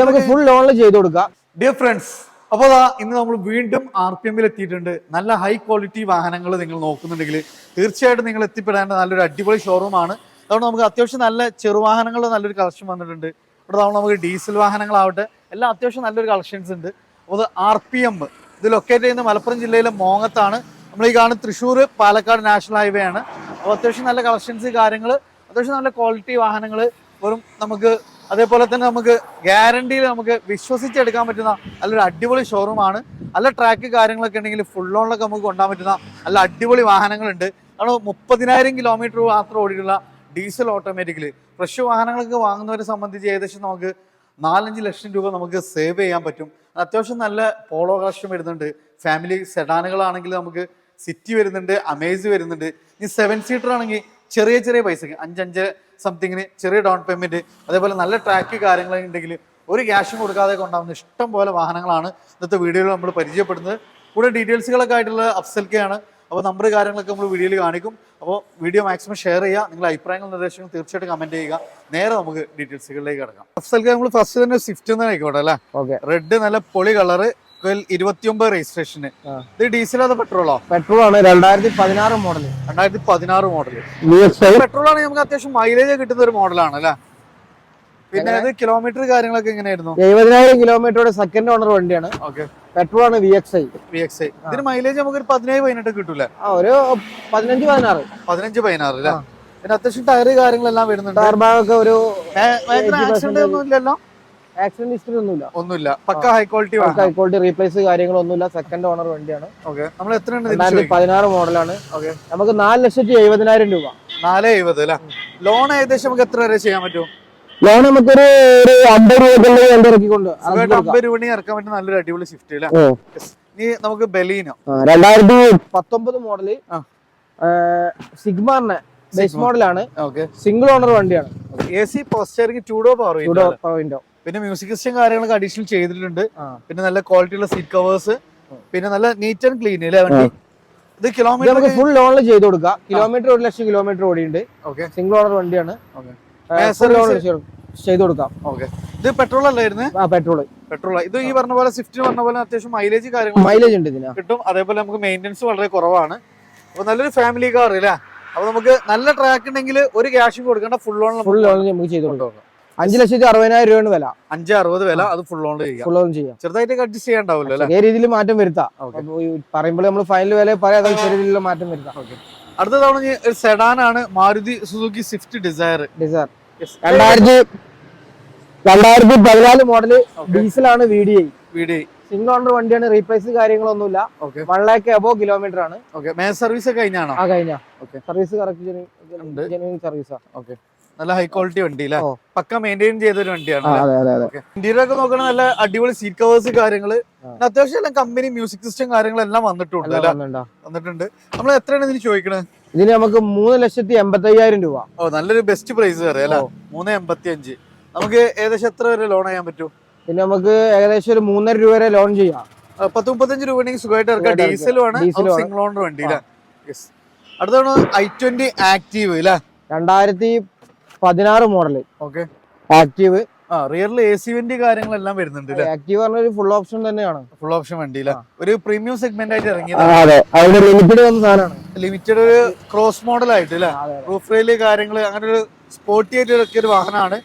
നമുക്ക് ഫുൾ ലോണിൽ ചെയ്ത് കൊടുക്കാം. ഡിയർ ഫ്രണ്ട്സ് അപ്പോൾ ഇന്ന് നമ്മൾ വീണ്ടും ആർ പി എമ്മിൽ എത്തിയിട്ടുണ്ട്. നല്ല ഹൈ ക്വാളിറ്റി വാഹനങ്ങൾ നിങ്ങൾ നോക്കുന്നുണ്ടെങ്കിൽ തീർച്ചയായിട്ടും നിങ്ങൾ എത്തിപ്പെടേണ്ട നല്ലൊരു അടിപൊളി ഷോറൂമാണ് അതുകൊണ്ട് നമുക്ക് അത്യാവശ്യം നല്ല ചെറുവാഹനങ്ങളുടെ നല്ലൊരു കളക്ഷൻ വന്നിട്ടുണ്ട്. ഇവിടെ നമ്മൾ നമുക്ക് ഡീസൽ വാഹനങ്ങളാവട്ടെ എല്ലാം അത്യാവശ്യം നല്ലൊരു കളക്ഷൻസ് ഉണ്ട്. അപ്പോൾ ഇത് ആർ പി എം ഇത് ലൊക്കേറ്റ് ചെയ്യുന്ന മലപ്പുറം ജില്ലയിലെ മോങ്ങത്താണ്. നമ്മൾ ഈ കാണുന്ന തൃശ്ശൂർ പാലക്കാട് നാഷണൽ ഹൈവേ ആണ്. അപ്പോൾ അത്യാവശ്യം നല്ല കളക്ഷൻസ് കാര്യങ്ങൾ അത്യാവശ്യം നല്ല ക്വാളിറ്റി വാഹനങ്ങൾ വെറും നമുക്ക് അതേപോലെ തന്നെ നമുക്ക് ഗ്യാരണ്ടിയിൽ നമുക്ക് വിശ്വസിച്ചെടുക്കാൻ പറ്റുന്ന നല്ലൊരു അടിപൊളി ഷോറൂമാണ് നല്ല ട്രാക്ക് കാര്യങ്ങളൊക്കെ ഉണ്ടെങ്കിൽ ഫുൾ ഓണിലൊക്കെ നമുക്ക് കൊണ്ടാൻ പറ്റുന്ന നല്ല അടിപൊളി വാഹനങ്ങളുണ്ട്. കാരണം മുപ്പതിനായിരം കിലോമീറ്റർ മാത്രം ഓടിയിട്ടുള്ള ഡീസൽ ഓട്ടോമാറ്റിക്കലി ഫ്രഷ് വാഹനങ്ങളൊക്കെ വാങ്ങുന്നവരെ സംബന്ധിച്ച് ഏകദേശം നമുക്ക് നാലഞ്ച് ലക്ഷം രൂപ നമുക്ക് സേവ് ചെയ്യാൻ പറ്റും. അത്യാവശ്യം നല്ല പോളോ കളക്ഷൻ വരുന്നുണ്ട്. ഫാമിലി സെഡാനുകളാണെങ്കിൽ നമുക്ക് സിറ്റി വരുന്നുണ്ട് അമേസ് വരുന്നുണ്ട്. ഇനി സെവൻ സീറ്റർ ആണെങ്കിൽ ചെറിയ ചെറിയ പൈസക്ക് അഞ്ചഞ്ച് സംതിങ്ങിന് ചെറിയ ഡൗൺ പേയ്മെന്റ് അതേപോലെ നല്ല ട്രാക്ക് കാര്യങ്ങൾ ഉണ്ടെങ്കിൽ ഒരു ക്യാഷും കൊടുക്കാതെ കൊണ്ടാവുന്ന ഇഷ്ടം പോലെ വാഹനങ്ങളാണ് ഇന്നത്തെ വീഡിയോയിൽ നമ്മൾ പരിചയപ്പെടുന്നത്. കൂടെ ഡീറ്റെയിൽസുകളൊക്കെ ആയിട്ടുള്ള അഫ്സൽക്കയാണ് അപ്പോൾ നമ്പർ കാര്യങ്ങളൊക്കെ നമ്മൾ വീഡിയോയിൽ കാണിക്കും. അപ്പോൾ വീഡിയോ മാക്സിമം ഷെയർ ചെയ്യുക. നിങ്ങളുടെ അഭിപ്രായങ്ങൾ നിർദ്ദേശങ്ങൾ തീർച്ചയായിട്ടും കമന്റ് ചെയ്യുക. നേരെ നമുക്ക് ഡീറ്റെയിൽസുകളിലേക്ക് കിടക്കാം. അഫ്സൽക്ക നമ്മൾ ഫസ്റ്റ് തന്നെ സ്വിഫ്റ്റ് തന്നെ ആയിക്കോട്ടെ അല്ലേ? ഓക്കെ റെഡ് നല്ല പൊളി കളറ് ഇരുപത്തിയൊമ്പത് രജിസ്ട്രേഷന്. ഇത് ഡീസലോ അതോ പെട്രോളോ? പെട്രോൾ ആണ് രണ്ടായിരത്തി പതിനാറ് മോഡൽ രണ്ടായിരത്തി പതിനാറ് മോഡൽ പെട്രോൾ ആണ് നമുക്ക് അത്യാവശ്യം മൈലേജ് കിട്ടുന്ന ഒരു മോഡലാണ് അല്ലേ? പിന്നെ അത് കിലോമീറ്റർ കാര്യങ്ങളൊക്കെ എങ്ങനെയായിരുന്നു? എഴുപതിനായിരം കിലോമീറ്ററുടെ സെക്കൻഡ് ഓണർ വണ്ടിയാണ്. ഓക്കെ. പെട്രോൾ ആണ് V X I V X I ഇതിന് മൈലേജ് നമുക്ക് ഒരു പതിനേഴ് പതിനെട്ട് കിട്ടൂലേ ഒരു പതിനഞ്ച് പതിനാറ്. പതിനഞ്ച് പതിനാറ് അല്ലേ? പിന്നെ അത്യാവശ്യം ടയർ കാര്യങ്ങളെല്ലാം വരുന്നുണ്ട്. ടയർ ബാഗ് ഒക്കെ ഒരു ആക്സിഡന്റ് ഒന്നും ഇല്ലല്ലോ? ആക്സിഡന്റ് ഹിസ്റ്ററി ഒന്നുമില്ല. ഒന്നുമില്ല. Pakka high quality high quality replace കാര്യങ്ങളൊന്നുമില്ല സെക്കൻഡ് ഓണർ വണ്ടിയാണ്. ഓക്കെ നമ്മൾ എത്ര രണ്ടായിരത്തി പതിനാറ് മോഡലാണ്. ഓക്കെ നമുക്ക് നാല് ലക്ഷത്തി എഴുപതിനായിരം രൂപ. നാല് എഴുപത് അല്ലെ? ലോൺ ഏകദേശം നമുക്ക് എത്ര വരെ ചെയ്യാൻ പറ്റും? ലോൺ നമുക്കൊരു ഒരു അമ്പത് രൂപക്കുള്ള വണ്ടി ഇറക്കിക്കൊണ്ട് അമ്പത് രൂപ ഇറക്കാൻ പറ്റുന്ന നല്ലൊരു അടിപൊളി സ്വിഫ്റ്റ് അല്ലേ? ഇനി നമുക്ക് ബലീനോ? രണ്ടായിരത്തി പത്തൊമ്പത് മോഡൽ. സിഗ്മാറിന്റെ ബേസ് മോഡലാണ് സിംഗിൾ ഓണർ വണ്ടിയാണ്. എ സി പോസ്റ്ററിംഗ് ടൂഡോ പവർ ഇവിടെ വിൻഡോ പിന്നെ മ്യൂസിക് സിസ്റ്റം കാര്യങ്ങളൊക്കെ അഡീഷണൽ ചെയ്തിട്ടുണ്ട്. പിന്നെ നല്ല ക്വാളിറ്റി ഉള്ള സീറ്റ് കവേഴ്സ് പിന്നെ നല്ല നീറ്റ് ആൻഡ് ക്ലീൻ അല്ലേ വണ്ടി? ഇത് കിലോമീറ്റർ നമുക്ക് ഫുൾ ലോണിൽ ചെയ്ത് കൊടുക്കാം. കിലോമീറ്റർ ഒരു ലക്ഷം കിലോമീറ്റർ ഓടിയുണ്ട് ഓക്കെ. സിംഗിൾ ഓണർ വണ്ടിയാണ്. ചെയ്ത് കൊടുക്കാം. ഓക്കെ. ഇത് പെട്രോൾ അല്ലായിരുന്നു ആ പെട്രോൾ പെട്രോൾ ഇത് ഈ പറഞ്ഞ പോലെ സ്വിഫ്റ്റിന് പറഞ്ഞ പോലെ അത്യാവശ്യം മൈലേജ് കാര്യങ്ങൾ മൈലേജ് ഉണ്ട് ഇതിന്. കിട്ടും. അതേപോലെ നമുക്ക് മെയിന്റെനൻസ് വളരെ കുറവാണ്. അപ്പൊ നല്ലൊരു ഫാമിലി കാർ അല്ലേ? അപ്പൊ നമുക്ക് നല്ല ട്രാക്ക് ഉണ്ടെങ്കിൽ ഒരു ക്യാഷും കൊടുക്കേണ്ട ഫുൾ ഓൺ ഫുൾ ലോൺ നമുക്ക് ചെയ്ത് കൊടുക്കാം. അഞ്ച് ലക്ഷത്തി അറുപതിനായിരം രൂപയാണ് വില. അഞ്ച് അറുപത് വില അത് ഫുൾ ഓൺ ചെയ്യാം. ഫുൾ ഓൺ ചെയ്യാം. ചെറുതായിട്ട് അഡ്ജസ്റ്റ് ചെയ്യാണ്ടാവില്ല ചെറിയ രീതിയിൽ മാറ്റം വരുത്താം. പറയുമ്പോൾ നമ്മൾ ഫൈനൽ വില പറയാം അത് ചെറിയ രീതിയിൽ മാറ്റം വരുത്താം. അടുത്ത തവണ ഒരു സെഡാൻ ആണ് Maruti Suzuki Swift Dzire Dzire രണ്ടായിരത്തി രണ്ടായിരത്തി പതിനാല് model ഡീസലാണ് V D I video single owner വണ്ടിയാണ് റീപ്ലേസ് കാര്യങ്ങളൊന്നുമില്ല. വൺ ലാക്ക് അബോ കിലോമീറ്റർ ആണ്. സർവീസ് ഒക്കെ കഴിഞ്ഞാണോ? ആ കഴിഞ്ഞ. സർവീസ് കറക്റ്റ് സർവീസാ ഓക്കെ നല്ല ഹൈ ക്വാളിറ്റി വണ്ടി അല്ലേ പക്ക മെയിന്റെയിൻ ചെയ്ത ഒരു വണ്ടിയാണ് ഇന്റീരിയർ ഒക്കെ നോക്കണ നല്ല അടിപൊളി സീറ്റ് കവേഴ്സ് കാര്യങ്ങൾ. അത്യാവശ്യം എല്ലാം കമ്പനി മ്യൂസിക് സിസ്റ്റം കാര്യങ്ങളെല്ലാം വന്നിട്ടുണ്ട് വന്നിട്ടുണ്ട്? നമ്മൾ എത്രയാണ് ഇതിന് ചോദിക്കണത്? ഇതിന് നമുക്ക് മൂന്ന് ലക്ഷത്തി എൺപത്തി അയ്യായിരം രൂപ. ഓ നല്ലൊരു ബെസ്റ്റ് പ്രൈസ് പറയാം അല്ലേ. മൂന്ന് എൺപത്തി അഞ്ച് നമുക്ക് ഏകദേശം എത്ര വരെ ലോൺ ചെയ്യാൻ പറ്റും? പിന്നെ നമുക്ക് ഏകദേശം ഒരു മൂന്നര രൂപ വരെ ലോൺ ചെയ്യാം. പത്ത് മുപ്പത്തഞ്ച് രൂപ ഉണ്ടെങ്കിൽ സുഖമായിട്ട് ഇറക്കാം. ഡീസലും ആണ്. സിംഗിൾ ഓണർ വണ്ടി അല്ലേ? അടുത്താണ് ഐ ട്വന്റി ആക്റ്റീവ് അല്ലേ? രണ്ടായിരത്തി പതിനാറ് മോഡൽ ഓക്കെ. ആക്റ്റീവ്. ആ റിയറിൽ എ സി വണ്ടി കാര്യങ്ങളെല്ലാം വരുന്നുണ്ട് ആക്റ്റീവ് പറഞ്ഞൊരു ഫുൾ ഓപ്ഷൻ തന്നെയാണ്. ഫുൾ ഓപ്ഷൻ വണ്ടി ഒരു പ്രീമിയം സെഗ്മെന്റ് ആയിട്ട് ഇറങ്ങിയത്. ലിമിറ്റഡ് വന്ന സാധനമാണ്. ലിമിറ്റഡ് ഒരു ക്രോസ് മോഡൽ ആയിട്ട് റൂഫ് റെയിൽ കാര്യങ്ങൾ അങ്ങനെ ഒരു സ്പോർട്ടി ആയിട്ട് ഒരു വാഹനമാണ്.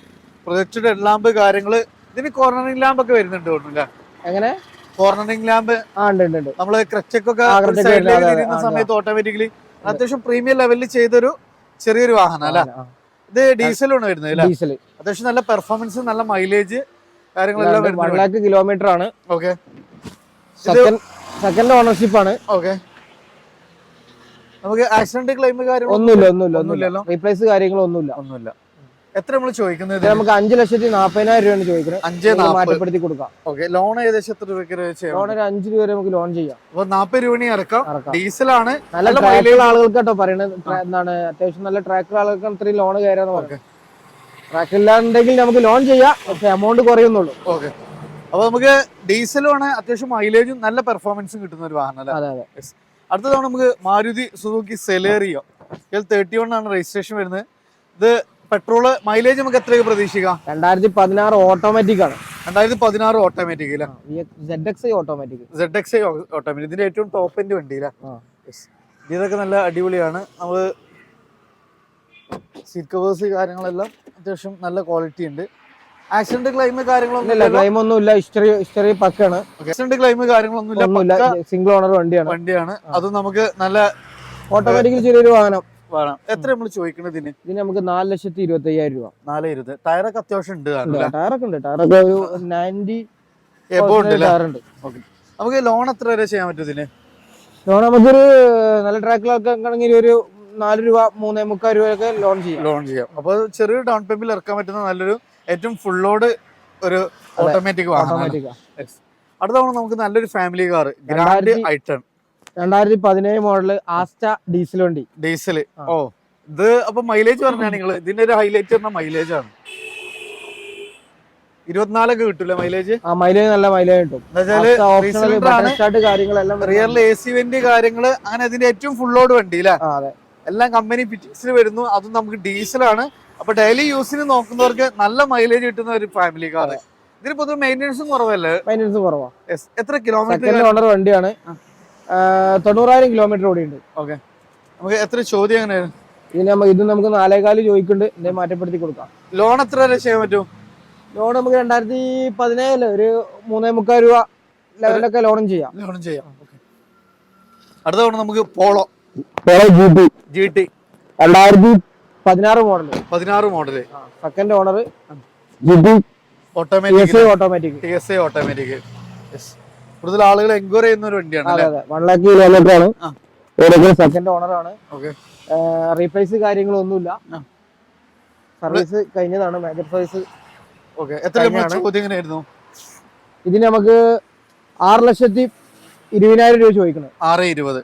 പ്രൊജക്റ്റഡ് ഹെഡ്ലാമ്പ് കാര്യങ്ങൾ ഇതിന് കോർണറിംഗ് ലാമ്പ് ഒക്കെ വരുന്നുണ്ട് തോന്നുന്നില്ല എങ്ങനെ? കോർണറിംഗ് ലാമ്പ് നമ്മൾ ക്രച്ചൊക്കെ. സമയത്ത് ഓട്ടോമാറ്റിക്കലി അത്യാവശ്യം പ്രീമിയം ലെവലിൽ ചെയ്തൊരു ചെറിയൊരു വാഹനം അല്ല ഇത് ഡീസലാണ് വരുന്നത് ഡീസൽ. അത്യാവശ്യം നല്ല പെർഫോമൻസ് നല്ല മൈലേജ് കാര്യങ്ങളെല്ലാം വൺ ലാക്ക് കിലോമീറ്റർ ആണ്. ഓക്കെ സെക്കൻഡ് ഓണർഷിപ്പ് ആണ്. ഓക്കെ നമുക്ക് ആക്സിഡന്റ് ക്ലെയിം കാര്യങ്ങൾ ഒന്നുമില്ല ഒന്നുമില്ല ഒന്നുമില്ലല്ലോ? ഒന്നുമില്ല റീപ്ലേസ് കാര്യങ്ങളൊന്നുമില്ല. ഒന്നുമില്ല. എത്ര നമ്മൾ ചോദിക്കുന്നത് നമുക്ക് അഞ്ച് ലക്ഷത്തി നാപ്പതിനായിരം രൂപയാണ് ചോദിക്കുന്നത്. അഞ്ച് മാറ്റപ്പെടുത്തി കൊടുക്കാം. ഓക്കെ ലോൺ ഏകദേശം എത്ര ചെയ്യാം? ലോൺ ഒരു അഞ്ച് രൂപ വരെ നമുക്ക് ലോൺ ചെയ്യാം. അപ്പൊ നാപ്പത് രൂപ ഇറക്കാം ഡീസലാണ്. നല്ല മൈലുള്ള ട്രാക്കുള്ള ആളുകൾക്ക് കേട്ടോ പറയുന്നത് എന്താണ് അത്യാവശ്യം നല്ല ട്രാക്കുള്ള ആളുകൾക്ക് അത്രയും ലോൺ കയറാന്ന് പറഞ്ഞു ട്രാക്ക് ഇല്ലാന്നുണ്ടെങ്കിൽ നമുക്ക് ലോൺ ചെയ്യാം. പക്ഷെ എമൗണ്ട് കുറയുന്നുള്ളൂ. ഓക്കെ. അപ്പൊ നമുക്ക് ഡീസലും ആണ് അത്യാവശ്യം മൈലേജും നല്ല പെർഫോമൻസും കിട്ടുന്ന ഒരു വാഹനം അല്ലേ? അതെ അതെ. അടുത്ത തവണ നമുക്ക് മാരുതി സുസുക്കി സെലേറിയോ. ഇതിൽ തേർട്ടി വൺ ആണ് രജിസ്ട്രേഷൻ വരുന്നത്. ഇത് പെട്രോൾ മൈലേജ് നമുക്ക് എത്രയൊക്കെ പ്രതീക്ഷിക്കാം? രണ്ടായിരത്തി പതിനാറ് ഓട്ടോമാറ്റിക് ആണ്. രണ്ടായിരത്തി പതിനാറ് ഓട്ടോമാറ്റിക് അല്ലേ Z X I automatic Z X I automatic ഇതിന്റെ ഏറ്റവും ടോപ്പ് എൻഡ് വണ്ടിയിലാണ് ഇതൊക്കെ നല്ല അടിപൊളിയാണ്. നമ്മൾ സീറ്റ് കവേഴ്സ് കാര്യങ്ങളെല്ലാം അത്യാവശ്യം നല്ല ക്വാളിറ്റി ഉണ്ട്. ആക്സിഡന്റ് ക്ലെയിം കാര്യങ്ങളൊന്നും ഇല്ല ക്ലൈം ഒന്നും ഇല്ല. ഹിസ്റ്ററി ഹിസ്റ്ററി പക്കാണ് ആക്സിഡന്റ് ക്ലെയിം കാര്യങ്ങളൊന്നും ഇല്ല. ഒന്നുമില്ല. സിംഗിൾ ഓണർ വണ്ടിയാണ്. വണ്ടിയാണ്. അത് നമുക്ക് നല്ല ഓട്ടോമാറ്റിക്കലി ചെറിയൊരു വാഹനം. വേണം. എത്ര നമ്മൾ ചോദിക്കുന്നത് ഇതിന്? ഇതിന് നമുക്ക് നാല് ലക്ഷത്തി ഇരുപത്തി അയ്യായിരം രൂപ. നാല് ഇരുപത്. ടയറൊക്കെ അത്യാവശ്യം ഉണ്ട് ടയറൊക്കെ ഉണ്ട്. ടയറൊക്കെ ഒരു നയന്റി ഓക്കെ. നമുക്ക് ലോൺ എത്ര വരെ ചെയ്യാൻ പറ്റും ഇതിന്? ലോൺ നമുക്കൊരു നല്ല ട്രാക്കിലൊക്കെ ആണെങ്കിൽ ഒരു നാല് രൂപ മൂന്നേ മുക്കാൽ രൂപയൊക്കെ ലോൺ ചെയ്യാം. ലോൺ ചെയ്യാം. അപ്പൊ ചെറിയൊരു ഡൗൺ പേയ്മെന്റ് ഇറക്കാൻ പറ്റുന്ന നല്ലൊരു ഏറ്റവും ഫുൾ ലോഡ് ഒരു ഓട്ടോമാറ്റിക് ഓട്ടോമാറ്റിക്കാ അടുത്ത തവണ നമുക്ക് നല്ലൊരു family car Grand item i ten രണ്ടായിരത്തി പതിനേഴ് മോഡൽ ആസ്റ്റ ഡീസൽ വണ്ടി. ഡീസൽ. ഓ ഇത് അപ്പൊ മൈലേജ് പറഞ്ഞാൽ നിങ്ങൾ ഇതിന്റെ ഒരു ഹൈലൈറ്റ് പറഞ്ഞ മൈലേജ് ആണ് ഇരുപത്തിനാലൊക്കെ കിട്ടൂല മൈലേജ്? ആ മൈലേജ് നല്ല മൈലേജ് കിട്ടും. കാര്യങ്ങളെല്ലാം. റിയറിൽ എ സി വെന്റ് കാര്യങ്ങൾ അങ്ങനെ ഇതിന്റെ ഏറ്റവും ഫുൾ ലോഡ് വണ്ടി അല്ലേ എല്ലാം കമ്പനി ഫിറ്റിംഗ്സിൽ വരുന്നു. അതും നമുക്ക് ഡീസലാണ് അപ്പൊ ഡെയിലി യൂസിന് നോക്കുന്നവർക്ക് നല്ല മൈലേജ് കിട്ടുന്ന ഒരു ഫാമിലി കാർ ഇതിന് പൊതുവെ മെയിന്റെനൻസും കുറവല്ലേ? മൈനസ് കുറവാണ്. എത്ര കിലോമീറ്റർ വണ്ടിയാണ്. തൊണ്ണൂറായിരം കിലോമീറ്റർ ഓടിയുണ്ട് ഓക്കെ നമുക്ക് എത്ര ചോദ്യം എങ്ങനെയായിരുന്നു ഇതിന് ഇത് നമുക്ക് നാലേകാൽ ചോദിക്കുന്നുണ്ട്. ഇതിനെ മാറ്റപ്പെടുത്തി കൊടുക്കാം. ലോൺ എത്ര വരെ ചെയ്യാൻ പറ്റും? ലോൺ നമുക്ക് രണ്ടായിരത്തി പതിനേഴിൽ ഒരു മൂന്നേ മുക്കാൽ രൂപ ലെവലൊക്കെ ലോണും ചെയ്യാം. ലോണും ചെയ്യാം. അടുത്ത തവണ നമുക്ക് Polo Polo G T G T രണ്ടായിരത്തി പതിനാറ് മോഡൽ പതിനാറ് model second owner G T automatic automatic T S I automatic കൂടുതൽ ആളുകൾ എൻക്വയറി ചെയ്യുന്ന ഒരു വണ്ടിയാണ് വൺ ലാക്ക് കിലോമീറ്റർ ആണ്. സെക്കൻഡ് ഓണർ ആണ്. റീപ്ലേസ് കാര്യങ്ങളൊന്നുമില്ല. സർവീസ് കഴിഞ്ഞതാണ് മേജർ സർവീസ്. എങ്ങനെയായിരുന്നു? ഇതിന് നമുക്ക് ആറ് ലക്ഷത്തി ഇരുപതിനായിരം രൂപ ചോദിക്കണം. ആറ് ഇരുപത്.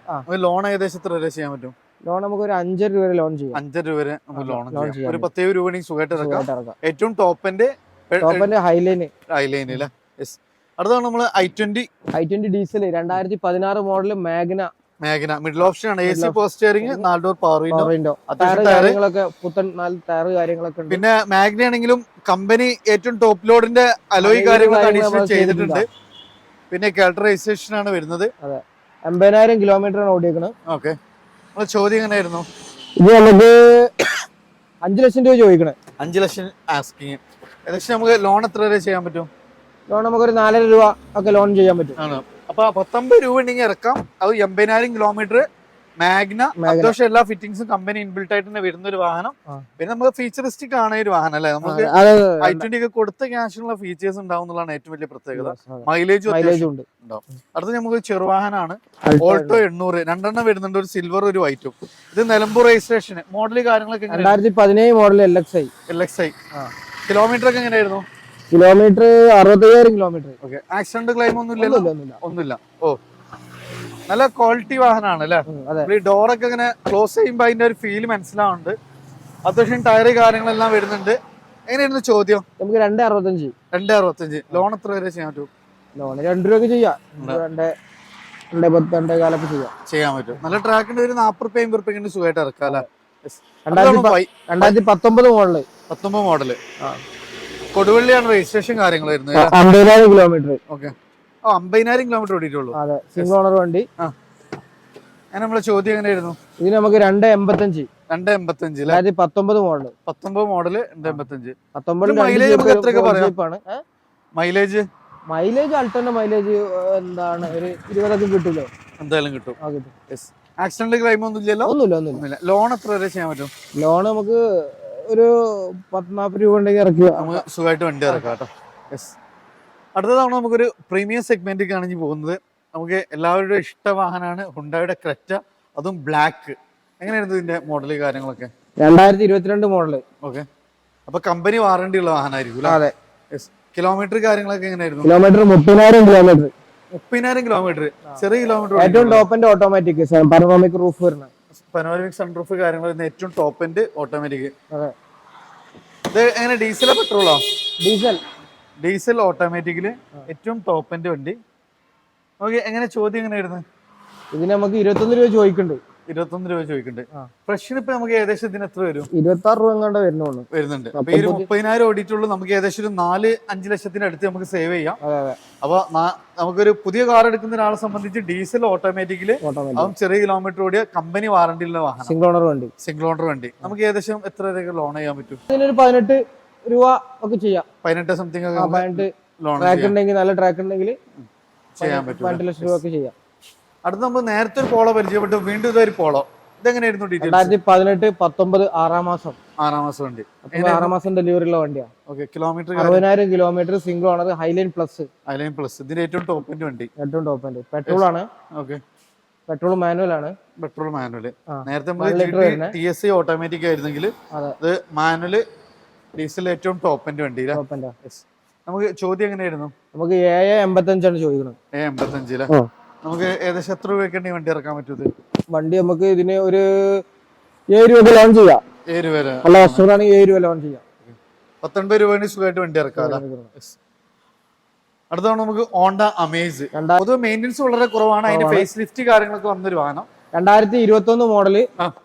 ലോൺ ഏകദേശം എത്ര വരെ ചെയ്യാൻ പറ്റും? ലോൺ നമുക്ക് ഒരു അഞ്ചര രൂപ ലോൺ ചെയ്യാം. അഞ്ചര രൂപ വരെ ലോൺ ചെയ്യാം. ഒരു പത്തേ രൂപ സുഖമായിട്ട് ഇറക്കാം. ഏറ്റവും ടോപ്പിന്റെ ടോപ്പിന്റെ ഹൈലൈന് ഐലൈൻ അല്ലേ? അടുത്താണ് നമ്മൾ i twenty i twenty diesel രണ്ടായിരത്തി പതിനാറ് മോഡൽ മാഗ്ന മേഖന മിഡിൽ ഓപ്ഷൻ ആണ് എ സി പോസ്റ്റ് സ്റ്റിയറിംഗ് നാല് ഡോർ പവർ വിൻഡോ കാര്യങ്ങളൊക്കെ പുത്തൻ നാല് ടയർ കാര്യങ്ങളൊക്കെ ഉണ്ട്. പിന്നെ മാഗ്ന ആണെങ്കിലും കമ്പനി ഏറ്റവും ടോപ്പ് ലോഡിന്റെ അലോയ് കാര്യങ്ങളൊക്കെ അഡീഷണൽ ചെയ്തിട്ടുണ്ട്. പിന്നെ കാരക്ടറൈസേഷൻ ആണ് വരുന്നത്. അതെ. അമ്പതിനായിരം കിലോമീറ്റർ ആണ് ഓടിയേക്കണത് ഓക്കെ നമ്മൾ ചോദ്യം എങ്ങനെയായിരുന്നു? ഇത് നമുക്ക് അഞ്ചു ലക്ഷം രൂപ ചോദിക്കണേ. അഞ്ച് ലക്ഷം ആസ്കിങ് ഏകദേശം നമുക്ക് ലോൺ എത്ര വരെ ചെയ്യാൻ പറ്റും? ലോൺ നമുക്കൊരു നാലര രൂപ ഒക്കെ ലോൺ ചെയ്യാൻ പറ്റും. അപ്പൊ പത്തൊമ്പത് രൂപ ഉണ്ടെങ്കിൽ ഇറക്കാം. അത് എൺപതിനായിരം കിലോമീറ്റർ മാഗ്ന. മാഗ്നോഷ അത്യാവശ്യം എല്ലാ ഫിറ്റിംഗ്സും കമ്പനി ഇൻബിൽട്ട് ആയിട്ട് തന്നെ വരുന്ന ഒരു വാഹനം. പിന്നെ നമുക്ക് ഫീച്ചറിസ്റ്റിക് ആണ് ഒരു വാഹനം അല്ലേ? നമുക്ക് ഐ ട്വന്റി ഒക്കെ കൊടുത്ത ക്യാഷിനുള്ള ഫീച്ചേഴ്സ് ഉണ്ടാവും എന്നുള്ളതാണ് ഏറ്റവും വലിയ പ്രത്യേകത. മൈലേജും ഉണ്ടാവും. അടുത്ത നമുക്ക് ചെറുവാഹനമാണ് Alto ഓൾട്ടോ എണ്ണൂറ്. രണ്ടെണ്ണം വരുന്നുണ്ട്. ഒരു സിൽവർ ഒരു വൈറ്റും ഇത് നിലമ്പൂർ രജിസ്ട്രേഷൻ മോഡൽ കാര്യങ്ങളൊക്കെ രണ്ടായിരത്തി പതിനേഴ് model L X I L X I kilometre ഒക്കെ എങ്ങനെയായിരുന്നു? കിലോമീറ്റർ അറുപത്തയ്യായിരം കിലോമീറ്റർ. ഓക്കെ ആക്സിഡന്റ് ക്ലെയിം ഒന്നും ഇല്ലല്ലോ? ഒന്നുമില്ല ഓ. നല്ല ക്വാളിറ്റി വാഹനമാണ് അല്ലേ? ഈ ഡോറൊക്കെ ഇങ്ങനെ ക്ലോസ് ചെയ്യുമ്പോൾ അതിന്റെ ഒരു ഫീൽ മനസ്സിലാവുന്നുണ്ട്. അത്യാവശ്യം ടയർ കാര്യങ്ങളെല്ലാം വരുന്നുണ്ട്. എങ്ങനെയായിരുന്നു ചോദ്യം? നമുക്ക് രണ്ട് അറുപത്തഞ്ച്. രണ്ട് അറുപത്തഞ്ച്. ലോൺ എത്ര വരെ ചെയ്യാൻ പറ്റും? ലോൺ രണ്ട് രൂപ ചെയ്യാം. രണ്ട് രണ്ട് പത്ത് രണ്ടേ കാലൊക്കെ ചെയ്യാം. ചെയ്യാൻ പറ്റും. നല്ല ട്രാക്കിന്റെ ഒരു നാപ്പത് റുപ്യ അമ്പത് റുപ്യ സുഖമായിട്ട് ഇറക്കാം അല്ലെ. രണ്ടായിരത്തി പത്തൊമ്പത് മോഡൽ. പത്തൊമ്പത് മോഡൽ. ആ. കൊടുവള്ളിയാണ് രജിസ്ട്രേഷൻ കാര്യങ്ങൾ വരുന്നത് അമ്പതിനായിരം കിലോമീറ്റർ ഓക്കെ ഓ അമ്പതിനായിരം കിലോമീറ്റർ ഓടിയിട്ടുള്ളൂ. അതെ സിംഗിൾ ഓണർ വണ്ടി. അങ്ങനെ നമ്മളെ ചോദ്യം എങ്ങനെയായിരുന്നു? ഇതിന് നമുക്ക് രണ്ട് എൺപത്തഞ്ച്. രണ്ട് എൺപത്തഞ്ച് അതായത് പത്തൊമ്പത് മോഡൽ പത്തൊമ്പത് മോഡൽ രണ്ട് എൺപത്തഞ്ച്. പത്തൊമ്പത് മൈലേജ് പറയാണ് നമുക്ക് എത്രയൊക്കെ പറയാം? മൈലേജ് മൈലേജ് അൾട്ടോന്റെ മൈലേജ് എന്താണ്? ഒരു ഇരുപതൊക്കെ കിട്ടില്ലോ എന്തായാലും കിട്ടും. ആക്സിഡന്റ് ക്ലൈം ഒന്നും ഇല്ലല്ലോ ഒന്നുമില്ല ഒന്നുമില്ല. ലോൺ എത്ര വരെ ചെയ്യാൻ പറ്റും? ലോൺ നമുക്ക് ഒരു പത്ത് നാൽപ്പത് രൂപ ഉണ്ടെങ്കിൽ ഇറക്കുക. നമുക്ക് സുഖമായിട്ട് വണ്ടി ഇറക്കാം കേട്ടോ. യെസ് അടുത്ത തവണ നമുക്കൊരു പ്രീമിയം സെഗ്മെന്റിലേക്ക് ആണെങ്കിൽ പോകുന്നത്. നമുക്ക് എല്ലാവരുടെയും ഇഷ്ട വാഹനമാണ് ഹുണ്ടായുടെ ക്രെറ്റ അതും ബ്ലാക്ക് എങ്ങനെയായിരുന്നു ഇതിന്റെ മോഡൽ കാര്യങ്ങളൊക്കെ? രണ്ടായിരത്തി ഇരുപത്തിരണ്ട് മോഡൽ ഓക്കെ അപ്പൊ കമ്പനി വാറണ്ടി ഉള്ള വാഹനമായിരിക്കും അതെ. യെസ് കിലോമീറ്റർ കാര്യങ്ങളൊക്കെ എങ്ങനെയായിരുന്നു? കിലോമീറ്റർ മുപ്പതിനായിരം കിലോമീറ്റർ മുപ്പതിനായിരം കിലോമീറ്റർ ചെറിയ കിലോമീറ്റർ ഏറ്റവും ടോപ്പിന്റെ ഓട്ടോമാറ്റിക് പനോമിക് റൂഫ് വരുന്നത്. പനോരമിക് സൺറൂഫ് കാര്യങ്ങൾ ഏറ്റവും ടോപ്പ് എൻഡ് ഓട്ടോമാറ്റിക് അതെ. ഇത് എങ്ങനെ ഡീസലോ പെട്രോളോ ഡീസൽ ഡീസൽ ഓട്ടോമാറ്റിക്കിൽ ഏറ്റവും ടോപ്പ് എൻഡ് വണ്ടി. ഓക്കെ എങ്ങനെ ചോദ്യം എങ്ങനെയായിരുന്നു ഇതിന് നമുക്ക് ഇരുപത്തൊന്ന് രൂപ ചോദിക്കുന്നുണ്ട്. ഇരുപത്തൊന്ന് രൂപ ചോദിക്കുന്നുണ്ട്. ഫ്രഷിന് ഇപ്പൊ നമുക്ക് ഏകദേശം ഇതിന് എത്ര വരും? ഇരുപത്തി ആറ് രൂപ എങ്ങാണ്ട് വരുന്നുള്ളൂ വരുന്നുണ്ട്. അപ്പൊ ഈ ഒരു മുപ്പതിനായിരം ഓടിയിട്ടുള്ളൂ. നമുക്ക് ഏകദേശം ഒരു നാല് അഞ്ച് ലക്ഷത്തിന് അടുത്ത് നമുക്ക് സേവ് ചെയ്യാം. അപ്പൊ നമുക്കൊരു പുതിയ കാർ എടുക്കുന്ന ഒരാളെ സംബന്ധിച്ച് ഡീസൽ ഓട്ടോമാറ്റിക്കിൽ ഓട്ടോമാറ്റിക് അതും ചെറിയ കിലോമീറ്റർ ഓടിയ കമ്പനി വാറണ്ടിയുള്ള വാഹനം. സിംഗിൾ ഓണർ വണ്ടി. സിംഗിൾ ഓണർ വണ്ടി. നമുക്ക് ഏകദേശം എത്ര രൂപ ലോൺ ചെയ്യാൻ പറ്റും? ഇതിനൊരു പതിനെട്ട് രൂപ ഒക്കെ ചെയ്യാം. പതിനെട്ട് സംതിങ് ആ, പതിനെട്ട് ലോൺ ട്രാക്ക് ഉണ്ടെങ്കിൽ നല്ല ട്രാക്ക് ഉണ്ടെങ്കിൽ ചെയ്യാൻ പറ്റും പതിനെട്ട് ലക്ഷം രൂപ ഒക്കെ ചെയ്യാം. അടുത്ത് നമ്മൾ നേരത്തെ ഒരു പോളോ പരിചയപ്പെട്ടു. വീണ്ടും ഇതൊരു പോളോ. ഇതെങ്ങനെയായിരുന്നു ഡീറ്റെയിൽസ് രണ്ടായിരത്തി പതിനെട്ട് പത്തൊമ്പത് ആറാം മാസം. ആറാം മാസം വണ്ടി. ആറാം മാസം ഡെലിവറി ഉള്ള വണ്ടിയാണ് ഓക്കെ കിലോമീറ്റർ അറുപതിനായിരം കിലോമീറ്റർ സിംഗിൾ ആണ് ഹൈലൈൻ പ്ലസ് ഹൈലൈൻ പ്ലസ് ഇതിന്റെ ഏറ്റവും ടോപ്പിന്റെ വണ്ടി. ഏറ്റവും ടോപ്പ് പെട്രോൾ ആണ്. ഓക്കെ. പെട്രോൾ മാനുവൽ ആണ്. പെട്രോൾ മാനുവൽ നേരത്തെ ടി എസ് സി ഓട്ടോമാറ്റിക് ആയിരുന്നെങ്കിൽ അത്. മാനുവൽ ഡീസൽ ഏറ്റവും ടോപ്പിന്റെ വണ്ടി ഇല്ലേ? ടോപ്പിന്റെ Yes. നമുക്ക് ചോദ്യം എങ്ങനെയായിരുന്നു? നമുക്ക് ഏഴ് എൺപത്തഞ്ചാണ് ചോദിക്കുന്നത്. ഏ എൺപത്തഞ്ചിലെ. നമുക്ക് ഏകദേശം എത്ര രൂപയ്ക്ക് വണ്ടി ഇറക്കാൻ പറ്റും വണ്ടി നമുക്ക് ഇതിന് ഒരു ഏഴ് രൂപ ലോൺ ചെയ്യാം. ഏഴ് രൂപ ഏഴ് രൂപ ലോൺ ചെയ്യാം. പത്തൊൻപത് രൂപ സുഖമായിട്ട് വണ്ടി ഇറക്കാം? അടുത്താണ് നമുക്ക് ഓണ്ട അമേസ്. പൊതുവെ മെയിന്റെനൻസ് വളരെ കുറവാണ്. അതിന്റെ ഫേസ് ലിഫ്റ്റ് കാര്യങ്ങളൊക്കെ വന്നൊരു വാഹനം. രണ്ടായിരത്തി ഇരുപത്തി ഒന്ന് മോഡൽ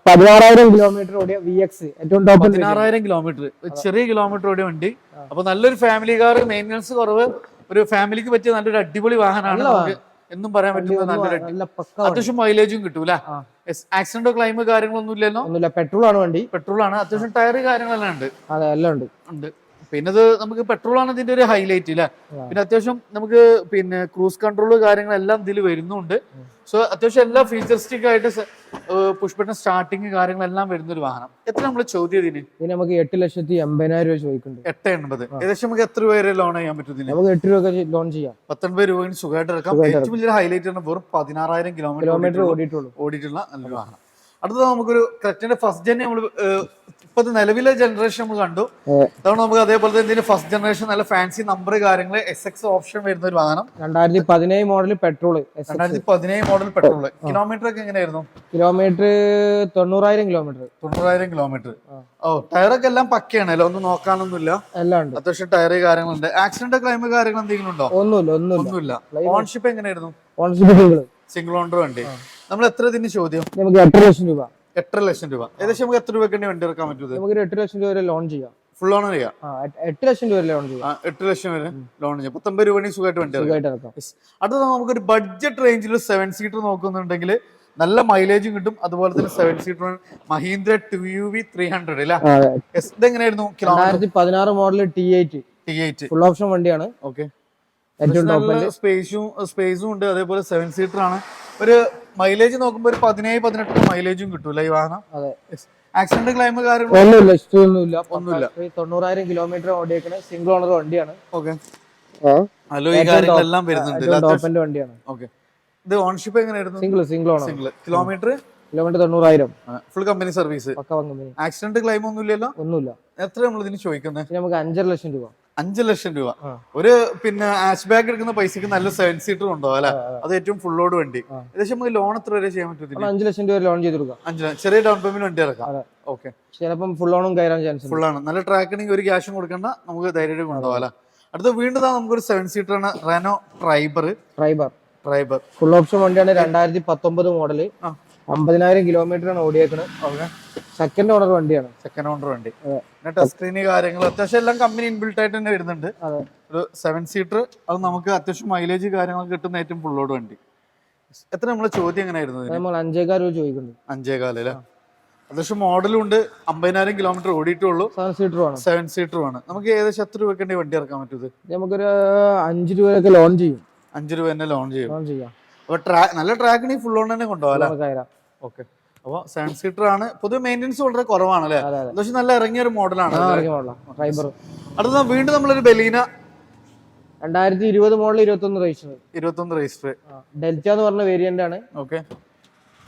പതിനാറായിരം കിലോമീറ്റർ ഓടിയ വി എക്സ് ഏറ്റവും ടോപ്പ് പതിനാറായിരം കിലോമീറ്റർ ചെറിയ കിലോമീറ്റർ ഓടിയ വണ്ടി. അപ്പൊ നല്ലൊരു ഫാമിലി കാർ മെയിന്റെനൻസ് കുറവ്. ഒരു ഫാമിലിക്ക് പറ്റിയ നല്ലൊരു അടിപൊളി വാഹനമാണ് നമുക്ക് എന്നും പറയാൻ പറ്റുന്ന നല്ലൊരു അത്യാവശ്യം മൈലേജും കിട്ടൂല. ആക്സിഡന്റ് ക്ലൈമോ കാര്യങ്ങളൊന്നും ഇല്ലല്ലോ ഒന്നുമില്ല പെട്രോൾ ആണ് വണ്ടി. പെട്രോൾ ആണ്. അത്യാവശ്യം ടയർ കാര്യങ്ങളെല്ലാം ഉണ്ട്. അതെ എല്ലാം ഉണ്ട്. ഉണ്ട്. പിന്നെ അത് നമുക്ക് പെട്രോൾ ആണ് ഇതിന്റെ ഒരു ഹൈലൈറ്റ് അല്ലെ പിന്നെ അത്യാവശ്യം നമുക്ക് പിന്നെ ക്രൂസ് കൺട്രോൾ കാര്യങ്ങളെല്ലാം ഇതിൽ വരുന്നുണ്ട്. സോ അത്യാവശ്യം എല്ലാ ഫീച്ചറിസ്റ്റിക് ആയിട്ട് പുഷ് ബട്ടൺ സ്റ്റാർട്ടിങ് കാര്യങ്ങളെല്ലാം വരുന്ന ഒരു വാഹനം. എത്ര നമ്മൾ ചോദ്യം ഇതിന് ഇതിന് നമുക്ക് എട്ട് ലക്ഷത്തി എൺപതിനായിരം രൂപ ചോദിക്കുന്നുണ്ട്. എട്ട് എൺപത്. ഏകദേശം നമുക്ക് എത്ര രൂപ വരെ ലോൺ ചെയ്യാൻ പറ്റും ഇതിന്? നമുക്ക് എട്ട് രൂപ ലോൺ ചെയ്യാം. പത്തൊൻപത് രൂപ സുഖമായിട്ട് ഇറക്കാം ഏറ്റവും വലിയ ഹൈലൈറ്റ് ആണ് വെറും പതിനാറായിരം കിലോമീറ്റർ കിലോമീറ്റർ ഓടിയിട്ടുള്ളൂ. ഓടിയിട്ടുള്ള നല്ലൊരു വാഹനം. അടുത്തത് നമുക്കൊരു കറക്റ്റിന്റെ ഫസ്റ്റ് ജെൻ നമ്മൾ ഇപ്പത്തെ നിലവിലെ ജനറേഷൻ നമ്മൾ കണ്ടു. അതെ. അതുകൊണ്ട് നമുക്ക് അതേപോലെ തന്നെ ഇതിന്റെ ഫസ്റ്റ് ജനറേഷൻ നല്ല ഫാൻസി നമ്പർ കാര്യങ്ങൾ എസ് എക്സ് ഓപ്ഷൻ വരുന്ന ഒരു വാഹനം. രണ്ടായിരത്തി പതിനേഴ് മോഡൽ പെട്രോൾ രണ്ടായിരത്തി പതിനേഴ് മോഡൽ പെട്രോൾ കിലോമീറ്റർ ഒക്കെ എങ്ങനെയായിരുന്നു? കിലോമീറ്റർ തൊണ്ണൂറായിരം കിലോമീറ്റർ തൊണ്ണൂറായിരം കിലോമീറ്റർ ഓ ടയറൊക്കെ എല്ലാം പക്കയാണല്ലോ ഒന്നും നോക്കാനൊന്നുമില്ല. എല്ലാം ഉണ്ട്. അത്യാവശ്യം ടയർ കാര്യങ്ങളുണ്ട്. ആക്സിഡന്റ് ക്ലൈം കാര്യങ്ങൾ എന്തെങ്കിലും ഉണ്ടോ? ഒന്നുമില്ല ഒന്നുമില്ല. ഓൺഷിപ്പ് എങ്ങനെയായിരുന്നു? ഓൺഷിപ്പ് സിംഗിൾ സിംഗിൾ ഓണർ വണ്ടി. നമ്മൾ എത്ര ഇതിന് ചോദ്യം? നമുക്ക് എട്ട് ലക്ഷം രൂപ. എട്ടര ലക്ഷം രൂപ. ഏകദേശം നമുക്ക് എത്ര രൂപയ്ക്ക് വണ്ടി ഇറക്കാൻ പറ്റും നമുക്ക് എട്ട് ലക്ഷം രൂപ വരെ ലോൺ ചെയ്യാം. ഫുൾ ഓണർ ചെയ്യാം? എട്ട്- ലക്ഷം രൂപ ലോൺ ചെയ്യാം. എട്ട് ലക്ഷം വരെ ലോൺ ചെയ്യാം. പത്തൊമ്പത് രൂപ സുഖമായിട്ട് വണ്ടി. അടുത്തത് നമുക്കൊരു ബഡ്ജറ്റ് റേഞ്ചിൽ സെവൻ സീറ്റർ നോക്കുന്നുണ്ടെങ്കിൽ നല്ല മൈലേജും കിട്ടും. അതുപോലെ തന്നെ seven seater Mahindra T U V three hundred അല്ല? ഇതെങ്ങനെയായിരുന്നു രണ്ടായിരത്തി പതിനാറ് model T eight T eight full option വണ്ടിയാണ്. ഓക്കെ സ്പേസും സ്പേസും ഉണ്ട്. അതേപോലെ സെവൻ സീറ്റർ ആണ്. ഒരു മൈലേജ് നോക്കുമ്പോൾ ഒരു പതിനേഴ് പതിനെട്ട് മൈലേജും കിട്ടൂല ഈ വാഹനം. അതെ. ആക്സിഡന്റ് ക്ലൈം കാര്യങ്ങൾ ഒന്നുമില്ല ഒന്നുമില്ല. തൊണ്ണൂറായിരം കിലോമീറ്റർ ഓടിയേക്കണ സിംഗിൾ ഓണർ വണ്ടിയാണ്. ഓക്കെ ഹലോ ഈ കാര്യങ്ങളെല്ലാം വരുന്നുണ്ട് വണ്ടിയാണ്. ഓക്കെ ഇത് ഓൺഷിപ്പ് എങ്ങനെയായിരുന്നു? Single single owner single kilometre kilometre തൊണ്ണൂറായിരം. Full company service accident claim ഒന്നുമില്ല. എത്ര നമ്മൾ ഇതിന് ചോദിക്കുന്നത് നമുക്ക് അഞ്ചര ലക്ഷം രൂപ. അഞ്ച് ലക്ഷം രൂപ. ഒരു പിന്നെ ആഷ് ബാഗ് എടുക്കുന്ന പൈസക്ക് നല്ല സെവൻ സീറ്റർ ഉണ്ടോ അല്ലെ. അത് ഏറ്റവും ഫുൾ ലോഡ് വണ്ടി. ഏകദേശം നമുക്ക് ലോൺ എത്ര വരെ ചെയ്യാൻ പറ്റും അഞ്ചു ലക്ഷം രൂപ ലോൺ ചെയ്ത് കൊടുക്കാം. അഞ്ച് ചെറിയ ഡൗൺ പേയ്മെന്റ് വണ്ടി ഇറക്കാം. ഓക്കെ ചിലപ്പം ഫുൾ ഓണും കയറാൻ ചാൻസ് ഉണ്ട്. ആണ്. നല്ല ട്രാക്കിനെങ്കിൽ ഒരു ക്യാഷും കൊടുക്കണ്ട. നമുക്ക് ധൈര്യമായിട്ട് കൊണ്ടുപോകാം അല്ലെ? അടുത്ത വീണ്ടും നമുക്ക് നമുക്കൊരു സെവൻ സീറ്റർ ആണ്. Renault Triber Triber Triber full option വണ്ടിയാണ് രണ്ടായിരത്തി പത്തൊമ്പത് മോഡൽ അമ്പതിനായിരം കിലോമീറ്റർ ആണ് ഓടിയേക്കണത്. ഓക്കെ സെക്കൻഡ് ഓണർ വണ്ടിയാണ്. സെക്കൻഡ് ഓണർ വണ്ടി. പിന്നെ ടച്ച് സ്ക്രീന് കാര്യങ്ങൾ അത്യാവശ്യം എല്ലാം കമ്പനി ഇൻബിൽട്ട് ആയിട്ട് തന്നെ വരുന്നുണ്ട്. ഒരു സെവൻ സീറ്റർ അത് നമുക്ക് അത്യാവശ്യം മൈലേജ് കാര്യങ്ങൾ കിട്ടുന്ന ഏറ്റവും ഫുള്ളോട് വണ്ടി. എത്ര നമ്മളെ ചോദ്യം എങ്ങനെയായിരുന്നു രൂപ ചോദിക്കുന്നുണ്ട്. അഞ്ചേകാൽ അല്ലേ? അത്യാവശ്യം മോഡലും ഉണ്ട്. അമ്പതിനായിരം കിലോമീറ്റർ ഓടിയിട്ടുള്ളൂ. സെവൻ സീറ്റർ ആണ്. സെവൻ സീറ്റർ ആണ്. നമുക്ക് ഏകദേശം എത്ര രൂപക്കേണ്ടി വണ്ടി ഇറക്കാൻ പറ്റൂ നമുക്കൊരു അഞ്ച് രൂപയൊക്കെ ലോൺ ചെയ്യും. അഞ്ച് രൂപ തന്നെ ലോൺ ചെയ്യും. ലോൺ ചെയ്യാം. അപ്പൊ ട്രാക്ക് നല്ല ട്രാക്കിന് ഫുൾ ഓൺ തന്നെ കൊണ്ടുപോകാം ഓക്കെ അപ്പോൾ സെവൻ സീറ്റർ ആണ് പൊതുവെ മെയിന്റെനൻസ് വളരെ കുറവാണ് അല്ലേ അത്യാവശ്യം നല്ല ഇറങ്ങിയ ഒരു മോഡലാണ്. അടുത്ത വീണ്ടും നമ്മളൊരു ബലീന. രണ്ടായിരത്തി ഇരുപത് മോഡൽ ഇരുപത്തൊന്ന് രജിസ്റ്റർ ഇരുപത്തൊന്ന് രജിസ്റ്റർ ഡെൽറ്റ എന്ന് പറഞ്ഞ വേരിയന്റ് ആണ്. ഓക്കെ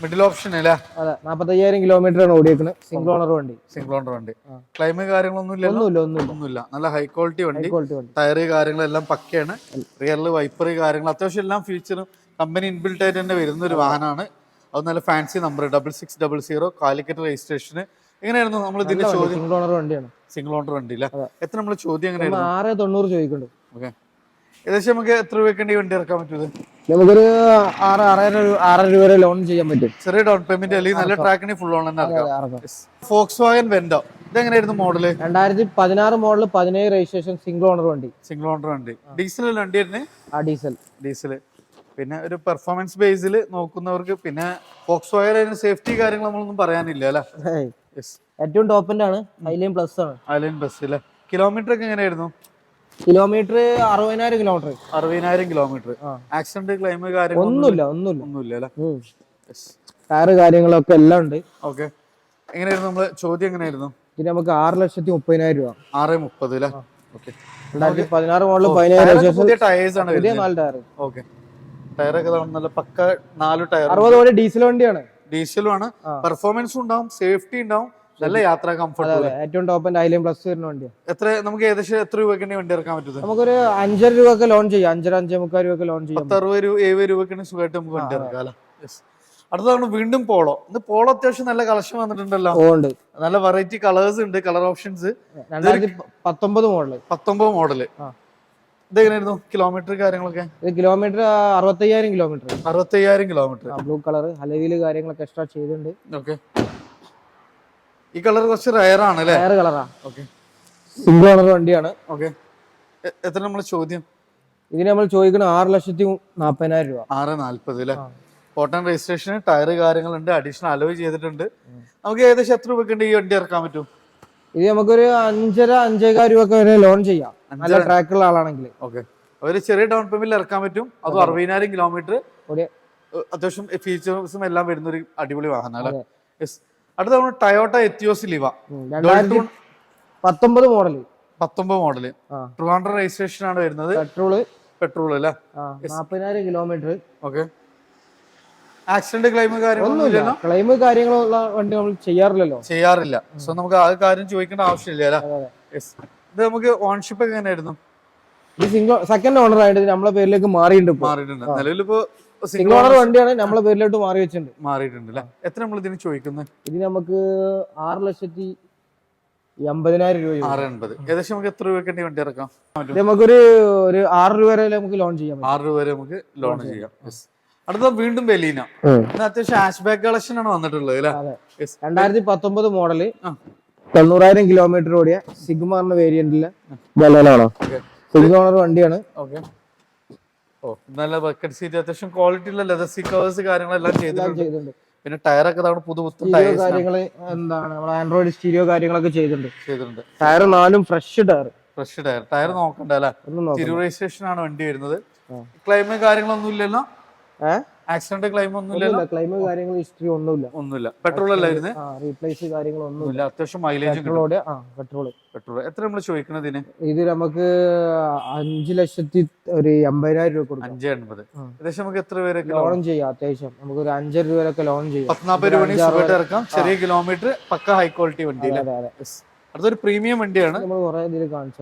മിഡിൽ ഓപ്ഷൻ അല്ലേ? അതെ നാപ്പത്തയ്യായിരം കിലോമീറ്റർ ആണ് ഓടിയേക്കുന്നത് സിംഗിൾ ഓണർ വണ്ടി. സിംഗിൾ ഓണർ വണ്ടി. ക്ലൈം കാര്യങ്ങളൊന്നും ഇല്ല ഒന്നുമില്ല ഒന്നുമില്ല. ഒന്നുമില്ല. നല്ല ഹൈ ക്വാളിറ്റി വണ്ടി. ടയർ കാര്യങ്ങളെല്ലാം പക്കയാണ്. റിയറിൽ വൈപ്പർ കാര്യങ്ങൾ. അത്യാവശ്യം എല്ലാം ഫീച്ചറും കമ്പനി ഇൻബിൽട്ട് ആയിട്ട് തന്നെ വരുന്ന ഒരു വാഹനമാണ്. അത് നല്ല fancy number double six double zero Calicut registration എങ്ങനെയായിരുന്നു നമ്മൾ ഇതിന്റെ ചോദ്യം? സിംഗിൾ ഓണർ വണ്ടിയാണ്. സിംഗിൾ ഓണർ വണ്ടി അല്ലേ എത്ര നമ്മൾ ചോദ്യം എങ്ങനെയായിരുന്നു? ആറ് തൊണ്ണൂറ് ചോദിക്കുന്നുണ്ട്. ഓക്കെ. ഏകദേശം നമുക്ക് എത്ര രൂപയ്ക്ക് ഈ വണ്ടി ഇറക്കാൻ പറ്റും നമുക്കൊരു ആറ് ആറായിരം ആറായിരം രൂപ വരെ ലോൺ ചെയ്യാൻ പറ്റും. ചെറിയ ഡൗൺ പേയ്മെന്റ് അല്ലെങ്കിൽ നല്ല ട്രാക്കിന് ഫുൾ ഓൺ തന്നെ. ഫോക്സ് വാഗൻ വെൻഡോ ഇതെങ്ങനെയായിരുന്നു മോഡൽ രണ്ടായിരത്തി പതിനാറ് മോഡൽ പതിനേഴ് രജിസ്ട്രേഷൻ സിംഗിൾ ഓണർ വണ്ടി. സിംഗിൾ ഓണർ വണ്ടി. ഡീസൽ വണ്ടി ആയിരുന്നു ആ ഡീസൽ ഡീസൽ പിന്നെ ഒരു പെർഫോമൻസ് ബേസിൽ നോക്കുന്നവർക്ക് പിന്നെ ഫോക്സ് വാഗൻ സേഫ്റ്റി കാര്യങ്ങൾ നമ്മളൊന്നും പറയാനില്ല അല്ലേ. ഏറ്റവും ടോപ്പിന്റെ ആണ്. ഹൈലൈൻ പ്ലസ് ആണ്. ഹൈലൈൻ പ്ലസ് അല്ലേ? കിലോമീറ്റർ ഒക്കെ എങ്ങനെയായിരുന്നു? കിലോമീറ്റർ അറുപതിനായിരം കിലോമീറ്റർ അറുപതിനായിരം കിലോമീറ്റർ ആക്സിഡന്റ് ക്ലെയിം കാര്യങ്ങൾ ഒന്നുമില്ല ഒന്നുമില്ല. ഒന്നുമില്ല അല്ലേ? ടയർ കാര്യങ്ങളൊക്കെ എല്ലാം ഉണ്ട്. ഓക്കെ എങ്ങനെയായിരുന്നു നമ്മൾ? ചോദ്യം എങ്ങനെയായിരുന്നു? ഇതിന് നമുക്ക് ആറ് ലക്ഷത്തി മുപ്പതിനായിരം രൂപ. ആറ് മുപ്പത് അല്ലേ? ഓക്കെ രണ്ടായിരത്തി പതിനാറ് മോഡൽ പതിനായിരം ടയേഴ്സ് ആണ് പുതിയ നാല് ടയർ ഓക്കെ ടയറൊക്കെ നല്ല പക്ക നാല് ടയർ അറുപത് പോലെ ഡീസൽ വണ്ടിയാണ്. ഡീസലും ആണ്. പെർഫോമൻസും ഉണ്ടാവും സേഫ്റ്റി ഉണ്ടാവും. നല്ല യാത്ര കംഫർട്ടബിൾ അതെ ഏറ്റവും ടോപ്പിന്റെ ഹൈലൈൻ പ്ലസ് വരുന്ന വണ്ടിയാണ് എത്ര നമുക്ക് ഏകദേശം എത്ര രൂപയ്ക്ക് വണ്ടി ഇറക്കാൻ പറ്റുന്നത് നമുക്കൊരു അഞ്ചര രൂപ ലോൺ ചെയ്യാം. അഞ്ചര അഞ്ചേ മുക്കാൽ രൂപ ലോൺ ചെയ്യാം. പത്ത് അറുപത് രൂപ എഴുപത് രൂപക്കാണ് സുഖമായിട്ട് നമുക്ക് വണ്ടി ഇറക്കാം അല്ലേ? Yes. അടുത്തതാണ് വീണ്ടും പോളോ ഇന്ന് പോളോ അത്യാവശ്യം നല്ല കളക്ഷൻ വന്നിട്ടുണ്ടല്ലോ. ഉണ്ട്. നല്ല വെറൈറ്റി കളേഴ്സ് ഉണ്ട് കളർ ഓപ്ഷൻസ് രണ്ടായിരത്തി പത്തൊമ്പത് മോഡൽ പത്തൊമ്പത് മോഡൽ. ഇതെങ്ങനെയായിരുന്നു? കിലോമീറ്റർ കാര്യങ്ങളൊക്കെ? ഇത് കിലോമീറ്റർ അറുപത്തയ്യായിരം കിലോമീറ്റർ അറുപത്തയ്യായിരം കിലോമീറ്റർ ബ്ലൂ കളർ ഹലവിൽ കാര്യങ്ങളൊക്കെ എക്സ്ട്രാ ചെയ്തിട്ടുണ്ട്. ഓക്കെ ഈ കളർ കുറച്ച് റയർ ആണ് അല്ലേ? റയർ കളറാ ഓക്കെ സിംഗിൾ ഓണർ വണ്ടിയാണ്. ഓക്കെ എത്ര നമ്മൾ ചോദ്യം? ഇതിന് നമ്മൾ ചോദിക്കുന്നത് ആറ് ലക്ഷത്തി നാപ്പതിനായിരം രൂപ. ആറ് നാല്പത് അല്ലേ. കോട്ടൺ രജിസ്ട്രേഷൻ ടയർ കാര്യങ്ങളുണ്ട്. അഡീഷണൽ അലോയ് ചെയ്തിട്ടുണ്ട്. നമുക്ക് ഏകദേശം എത്ര രൂപയ്ക്ക് ഈ വണ്ടി ഇറക്കാൻ പറ്റും? ഇത് നമുക്കൊരു അഞ്ചര അഞ്ചേകാൽ രൂപ വരെ ലോൺ ചെയ്യാം. നല്ല ട്രാക്ക് ഉള്ള ആളാണെങ്കിൽ ഓക്കെ ഒരു ചെറിയ ഡൗൺ പേയ്മെന്റ് ഇറക്കാൻ പറ്റും. അത് അറുപതിനായിരം കിലോമീറ്റർ അത്യാവശ്യം ഫീച്ചേഴ്സും എല്ലാം വരുന്ന ഒരു അടിപൊളി വാഹനം അടുത്ത നമ്മൾ ടയോട്ട എത്തിയോസ് ലിവ പത്തൊമ്പത് മോഡൽ പത്തൊമ്പത് മോഡൽ ട്രിവാൻഡ്രം രജിസ്ട്രേഷൻ ആണ് വരുന്നത്. പെട്രോൾ പെട്രോൾ അല്ലേ? നാപ്പതിനായിരം കിലോമീറ്റർ ഓക്കെ ആക്സിഡന്റ് ക്ലെയിം കാര്യങ്ങളൊന്നുമില്ല ക്ലെയിം കാര്യങ്ങളുള്ള വണ്ടി നമ്മൾ ചെയ്യാറില്ലല്ലോ. ചെയ്യാറില്ല. സോ നമുക്ക് ആ കാര്യം ചോദിക്കേണ്ട ആവശ്യമില്ല ഇത് നമുക്ക് ഓൺഷിപ്പ് എങ്ങനെയായിരുന്നു? ഇത് സിംഗിൾ സെക്കൻഡ് ഓണർ ആയിട്ട് നമ്മളെ പേരിലേക്ക് മാറിയിട്ടുണ്ട് മാറിയിട്ടുണ്ട്. നിലവിലിപ്പോ സിംഗിൾ ഓണർ വണ്ടിയാണ് നമ്മളെ പേരിലോട്ട് മാറി വെച്ചിട്ടുണ്ട്. മാറിയിട്ടുണ്ട് അല്ലേ? എത്ര നമ്മൾ ഇതിന് ചോദിക്കുന്നത് ഇത് നമുക്ക് ആറ് ലക്ഷത്തി എൺപതിനായിരം രൂപ. ആറ് എൺപത്. ഏകദേശം നമുക്ക് എത്ര രൂപയ്ക്ക് വണ്ടി ഇറക്കാം? നമുക്കൊരു ഒരു ആറ് രൂപ വരെ നമുക്ക് ലോൺ ചെയ്യാം ആറ് രൂപ വരെ നമുക്ക് ലോൺ ചെയ്യാം. അടുത്ത വീണ്ടും ബെലീന. അത്യാവശ്യം ഹാഷ് ബാക്ക് കളക്ഷൻ ആണ് വന്നിട്ടുള്ളത് അല്ലേ? രണ്ടായിരത്തി പത്തൊമ്പത് മോഡൽ തൊണ്ണൂറായിരം കിലോമീറ്റർ ഓടിയ സിഗ്മാറിന്റെ വേരിയന്റിലെ ബലോണാണോ ഓണർ വണ്ടിയാണ്. ഓക്കെ ഓ നല്ല ബക്കറ്റ് സീറ്റ് അത്യാവശ്യം ക്വാളിറ്റി ഉള്ള ലെതർ സിക്കേഴ്സ് കാര്യങ്ങളെല്ലാം ചെയ്തിട്ടുണ്ട്. പിന്നെ ടയറൊക്കെ തവണ പുതു പുത്തൻ സ്റ്റീരിയോ ടയേഴ്സ് എന്താണ്? നമ്മൾ ആൻഡ്രോയിഡ് സ്റ്റീരിയോ കാര്യങ്ങളൊക്കെ ചെയ്തിട്ടുണ്ട്. ചെയ്തിട്ടുണ്ട്. ടയർ നാലും fresh tyre fresh tyre tyre നോക്കണ്ട അല്ലെ? തിരു രജിസ്ട്രേഷൻ ആണ് വണ്ടി വരുന്നത്. ക്ലൈമും കാര്യങ്ങളൊന്നും ഇല്ലല്ലോ. ആക്സിഡന്റ് ക്ലൈം ഒന്നും ഇല്ലല്ലോ? ഒന്നുമില്ല. ക്ലൈം കാര്യങ്ങൾ ഹിസ്റ്ററി ഒന്നുമില്ല. ഒന്നുമില്ല. പെട്രോൾ അല്ലായിരുന്നു റീപ്ലേസ് കാര്യങ്ങളൊന്നുമില്ല അത്യാവശ്യം മൈലേജ് പെട്രോൾ ആ പെട്രോൾ പെട്രോൾ എത്ര നമ്മൾ ചോദിക്കുന്നതിന് ഇത് നമുക്ക് അഞ്ച് ലക്ഷത്തി ഒരു എൺപതിനായിരം രൂപ കൊടുക്കും. അഞ്ച് എൺപത്. ഏകദേശം നമുക്ക് എത്ര പേരെ ലോൺ ചെയ്യാം അത്യാവശ്യം. നമുക്ക് ഒരു അഞ്ചര രൂപ വരെയൊക്കെ ലോൺ ചെയ്യാം. പത്നാപ്പത് രൂപ സുഖമായിട്ട് ഇറക്കാം. ചെറിയ കിലോമീറ്റർ പക്ക ഹൈ ക്വാളിറ്റി വണ്ടി. അടുത്തൊരു പ്രീമിയം വണ്ടിയാണ്. നമ്മൾ കുറെ ഇതിൽ കാണിച്ച.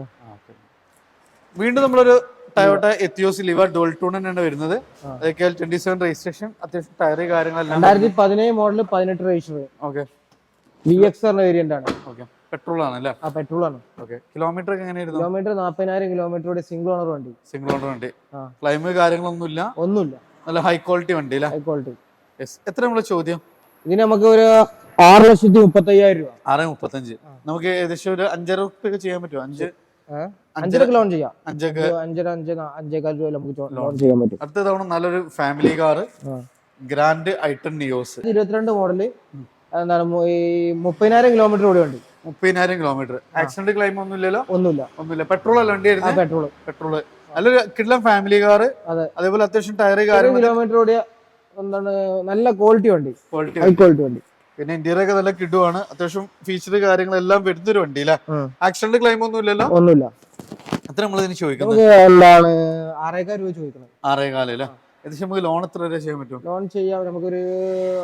വീണ്ടും നമ്മളൊരു ടയോട്ട എത്തിയോസ് ലിവർ ഡോൾ തന്നെയാണ് വരുന്നത്. അതൊക്കെ ട്വന്റി സെവൻ രജിസ്ട്രേഷൻ അത്യാവശ്യം ടയർ കാര്യങ്ങളെല്ലാം രണ്ടായിരത്തി പതിനേഴ് മോഡൽ പതിനെട്ട് രജിസ്റ്റർ ഓക്കെ വി എക്സ് പറഞ്ഞ വേരിയന്റ് ആണ്. ഓക്കെ പെട്രോൾ ആണ് അല്ലേ? ആ പെട്രോൾ ആണ്. ഓക്കെ കിലോമീറ്റർ ഒക്കെ എങ്ങനെയായിരുന്നു? കിലോമീറ്റർ നാൽപ്പതിനായിരം കിലോമീറ്ററോടെ സിംഗിൾ ഓണർ വണ്ടി. സിംഗിൾ ഓണർ വണ്ടി. ക്ലൈം കാര്യങ്ങളൊന്നുമില്ല ഒന്നുമില്ല. നല്ല ഹൈ ക്വാളിറ്റി വണ്ടി അല്ലേ? ഹൈ ക്വാളിറ്റി യെസ് എത്ര നമ്മളെ ചോദ്യം? ഇതിന് നമുക്ക് ഒരു ആറ് ലക്ഷത്തി മുപ്പത്തി അയ്യായിരം രൂപ. ആറ് മുപ്പത്തഞ്ച്. നമുക്ക് ഏകദേശം ഒരു അഞ്ചര ചെയ്യാൻ പറ്റുമോ? അഞ്ച് അഞ്ചരക്ക് ലോൺ ചെയ്യാം. അഞ്ചൊക്കെ അഞ്ചര അഞ്ച് അഞ്ചേകാൽ രൂപ നമുക്ക് ലോൺ ചെയ്യാൻ പറ്റും. അടുത്ത തവണ നല്ലൊരു family car Grand i ten Nios ഇരുപത്തിരണ്ട് മോഡൽ എന്താണ് ഈ മുപ്പതിനായിരം കിലോമീറ്റർ കൂടി ഉണ്ട് മുപ്പതിനായിരം കിലോമീറ്റർ ആക്സിഡന്റ് ക്ലൈം ഒന്നും ഇല്ലല്ലോ ഒന്നുമില്ല. ഒന്നുമില്ല. പെട്രോൾ അല്ല വണ്ടി പെട്രോൾ പെട്രോൾ നല്ലൊരു കിഡ്ലം ഫാമിലി കാർ അതേപോലെ അത്യാവശ്യം ടയർ കിലോമീറ്റർ ഓടിയ എന്താണ് നല്ല ക്വാളിറ്റി വണ്ടി. ക്വാളിറ്റി ഹൈ ക്വാളിറ്റി വണ്ടി. പിന്നെ ഇന്ത്യയിലൊക്കെ നല്ല കിടുവാണ്. അത്യാവശ്യം ഫീച്ചർ കാര്യങ്ങളെല്ലാം വരുന്നൊരു വണ്ടി അല്ലേ ആക്സിഡന്റ് ക്ലൈം ഒന്നും ഇല്ലല്ലോ ഒന്നുമില്ല. അത്ര നമ്മൾ ഇതിന് ചോദിക്കുന്നത്? എന്താണ് ആറേക്കാൽ രൂപ ചോദിക്കണം. ആറേ കാലം അല്ലേ? ഏകദേശം നമുക്ക് ലോൺ എത്ര വരെ ചെയ്യാൻ പറ്റും? ലോൺ ചെയ്യാം. നമുക്കൊരു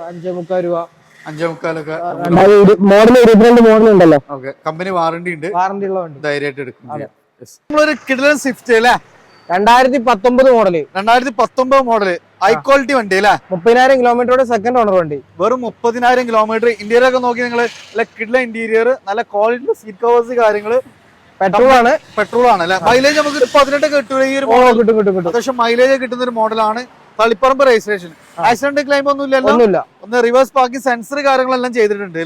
അഞ്ചേ മുക്കാൽ രൂപ. അഞ്ചേ മുക്കാലൊക്കെ മോഡൽ ഇരുപത്തിരണ്ട് മോഡൽ ഉണ്ടല്ലോ. ഓക്കെ. കമ്പനി വാറണ്ടി ഉണ്ട്. വാറണ്ടി ഉള്ള വണ്ടി. ധൈര്യമായിട്ട് എടുക്കും. നമ്മളൊരു സ്വിഫ്റ്റ് അല്ലേ? രണ്ടായിരത്തി പത്തൊമ്പത് മോഡൽ രണ്ടായിരത്തി പത്തൊമ്പത് മോഡൽ ഹൈ ക്വാളിറ്റി വണ്ടി അല്ലേ മുപ്പതിനായിരം കിലോമീറ്ററോടെ സെക്കൻഡ് ഓണർ വണ്ടി. വെറും മുപ്പതിനായിരം കിലോമീറ്റർ. ഇന്റീരിയർ ഒക്കെ നോക്കി നിങ്ങൾ കിഡ്ല ഇന്റീരിയർ നല്ല ക്വാളിറ്റി സീറ്റ് കവേഴ്സ് കാര്യങ്ങൾ. പെട്രോൾ ആണ്. പെട്രോൾ ആണ് അല്ലെ? മൈലേജ് നമുക്ക് പതിനെട്ട് കിട്ടൂല? ഈ ഒരു. കിട്ടും കിട്ടും കിട്ടും. അത്യാവശ്യം മൈലേജ് കിട്ടുന്ന ഒരു മോഡലാണ് തളിപ്പറമ്പ് രജിസ്ട്രേഷൻ ആക്സിഡന്റ് ക്ലെയിം ഒന്നുമില്ലല്ലോ ഒന്നുമില്ല ഒന്ന് റിവേഴ്സ് പാർക്കിംഗ് സെൻസർ കാര്യങ്ങളെല്ലാം ചെയ്തിട്ടുണ്ട്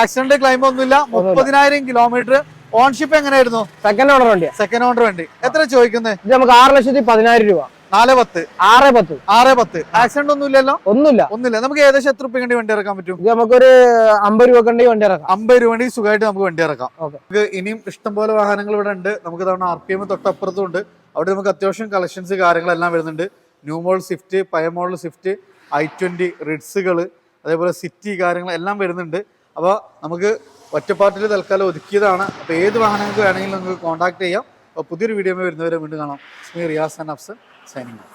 ആക്സിഡന്റ് ക്ലെയിം ഒന്നുമില്ല. മുപ്പതിനായിരം കിലോമീറ്റർ. ഓൺഷിപ്പ് എങ്ങനെയായിരുന്നു? സെക്കൻഡ് ഓണർ വണ്ടി സെക്കൻഡ് ഓണർ വണ്ടി. എത്ര ചോദിക്കുന്നത് നമുക്ക് ആറ് ലക്ഷത്തി പതിനായിരം രൂപ. നാല് പത്ത് ആറ് പത്ത് ആറ് പത്ത് ആക്സിഡന്റ് ഒന്നുമില്ലല്ലോ ഒന്നുമില്ല. ഒന്നുമില്ല. നമുക്ക് ഏകദേശം എത്ര രൂപ വണ്ടി ഇറക്കാൻ പറ്റും? ഇത് നമുക്കൊരു അമ്പത് രൂപ കണ്ടി വണ്ടി ഇറക്കാം. അമ്പത് രൂപ വേണ്ടി സുഖമായിട്ട് നമുക്ക് വണ്ടി ഇറക്കാം. നമുക്ക് ഇനിയും ഇഷ്ടംപോലെ വാഹനങ്ങൾ ഇവിടെ ഉണ്ട്. നമുക്ക് തവണ ആർ പി എം തൊട്ടപ്പുറത്തും ഉണ്ട്. അവിടെ നമുക്ക് അത്യാവശ്യം കളക്ഷൻസ് കാര്യങ്ങളെല്ലാം വരുന്നുണ്ട്. ന്യൂ മോൾ സ്വിഫ്റ്റ് പഴയ മോഡൽ സ്വിഫ്റ്റ് ഐ ട്വന്റി റിഡ്സുകൾ അതേപോലെ സിറ്റി കാര്യങ്ങൾ എല്ലാം വരുന്നുണ്ട്. അപ്പോൾ നമുക്ക് ഒറ്റപ്പാട്ടിൽ തൽക്കാലം ഒതുക്കിയതാണ്. അപ്പോൾ ഏത് വാഹനങ്ങൾക്ക് വേണമെങ്കിലും നമുക്ക് കോൺടാക്ട് ചെയ്യാം. അപ്പോൾ പുതിയൊരു വീഡിയോ വരുന്നവരെ വീണ്ടും കാണാം. സ്മീ Riyas and Afsan signing off.